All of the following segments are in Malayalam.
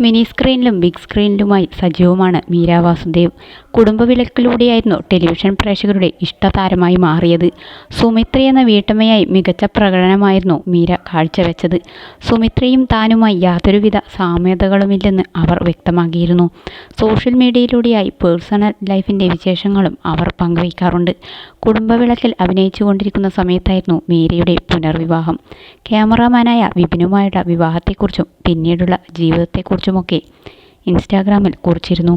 മിനി സ്ക്രീനിലും ബിഗ് സ്ക്രീനിലുമായി സജീവമാണ് മീര വാസുദേവ്. കുടുംബവിലക്കിലൂടെയായിരുന്നു ടെലിവിഷൻ പ്രേക്ഷകരുടെ ഇഷ്ടതാരമായി മാറിയത്. സുമിത്ര എന്ന വീട്ടമ്മയായി മികച്ച പ്രകടനമായിരുന്നു മീര കാഴ്ചവെച്ചത്. സുമിത്രയും താനുമായി യാതൊരുവിധ സാമ്യതകളുമില്ലെന്ന് അവർ വ്യക്തമാക്കിയിരുന്നു. സോഷ്യൽ മീഡിയയിലൂടെയായി പേഴ്സണൽ ലൈഫിന്റെ വിശേഷങ്ങളും അവർ പങ്കുവയ്ക്കാറുണ്ട്. കുടുംബവിളക്കിൽ അഭിനയിച്ചുകൊണ്ടിരിക്കുന്ന സമയത്തായിരുന്നു മീരയുടെ പുനർവിവാഹം. ക്യാമറാമാനായ വിപിനുമായുള്ള വിവാഹത്തെക്കുറിച്ചും പിന്നീടുള്ള ജീവിതത്തെക്കുറിച്ചുമൊക്കെ ഇൻസ്റ്റാഗ്രാമിൽ കുറിച്ചിരുന്നു.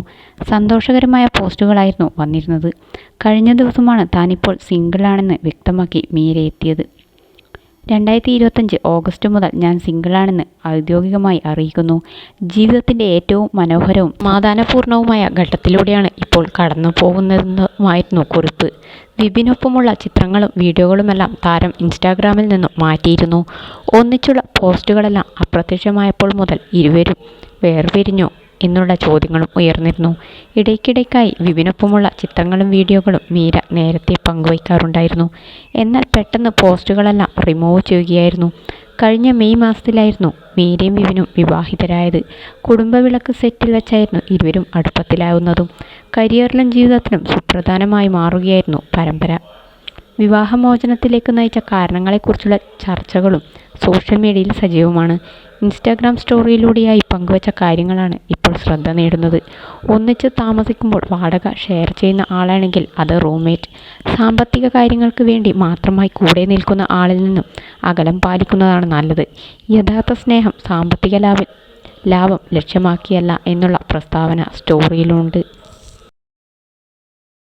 സന്തോഷകരമായ പോസ്റ്റുകളായിരുന്നു വന്നിരുന്നത്. കഴിഞ്ഞ ദിവസമാണ് താനിപ്പോൾ സിംഗിളാണെന്ന് വ്യക്തമാക്കി മീര എത്തിയത് രണ്ടായിരത്തി ഇരുപത്തഞ്ച് ഓഗസ്റ്റ് മുതൽ ഞാൻ സിംഗിളാണെന്ന് ഔദ്യോഗികമായി അറിയിക്കുന്നു. ജീവിതത്തിന്റെ ഏറ്റവും മനോഹരവും സമാധാനപൂർണവുമായ ഘട്ടത്തിലൂടെയാണ് ഇപ്പോൾ കടന്നു പോകുന്നതെന്നുമായിരുന്നു കുറിപ്പ്. വിപിനൊപ്പമുള്ള ചിത്രങ്ങളും വീഡിയോകളുമെല്ലാം താരം ഇൻസ്റ്റാഗ്രാമിൽ നിന്നും മാറ്റിയിരുന്നു. ഒന്നിച്ചുള്ള പോസ്റ്റുകളെല്ലാം അപ്രത്യക്ഷമായപ്പോൾ മുതൽ ഇരുവരും വേർപിരിഞ്ഞോ. എന്നുള്ള ചോദ്യങ്ങളും ഉയർന്നിരുന്നു. ഇടയ്ക്കിടയ്ക്കായി വിപിനൊപ്പമുള്ള ചിത്രങ്ങളും വീഡിയോകളും മീര നേരത്തെ പങ്കുവയ്ക്കാറുണ്ടായിരുന്നു. എന്നാൽ പെട്ടെന്ന് പോസ്റ്റുകളെല്ലാം റിമൂവ് ചെയ്യുകയായിരുന്നു. കഴിഞ്ഞ മെയ് മാസത്തിലായിരുന്നു മീരയും വിവിനും വിവാഹിതരായത്. കുടുംബവിളക്ക് സെറ്റിൽ വെച്ചായിരുന്നു ഇരുവരും അടുപ്പത്തിലാവുന്നതും കരിയറിലും ജീവിതത്തിലും സുപ്രധാനമായി മാറുകയായിരുന്നു പരമ്പര. വിവാഹമോചനത്തിലേക്ക് നയിച്ച കാരണങ്ങളെക്കുറിച്ചുള്ള ചർച്ചകളും സോഷ്യൽ മീഡിയയിൽ സജീവമാണ്. ഇൻസ്റ്റാഗ്രാം സ്റ്റോറിയിലൂടെയായി പങ്കുവച്ച കാര്യങ്ങളാണ് ഇപ്പോൾ ശ്രദ്ധ നേടുന്നത്. ഒന്നിച്ച് താമസിക്കുമ്പോൾ വാടക ഷെയർ ചെയ്യുന്ന ആളാണെങ്കിൽ അത് റൂംമേറ്റ്. സാമ്പത്തിക കാര്യങ്ങൾക്ക് വേണ്ടി മാത്രമായി കൂടെ നിൽക്കുന്ന ആളിൽ നിന്നും അകലം പാലിക്കുന്നതാണ് നല്ലത്. യഥാർത്ഥ സ്നേഹം സാമ്പത്തിക ലാഭം ലാഭം ലക്ഷ്യമാക്കിയല്ല എന്നുള്ള പ്രസ്താവന സ്റ്റോറിയിലുണ്ട്.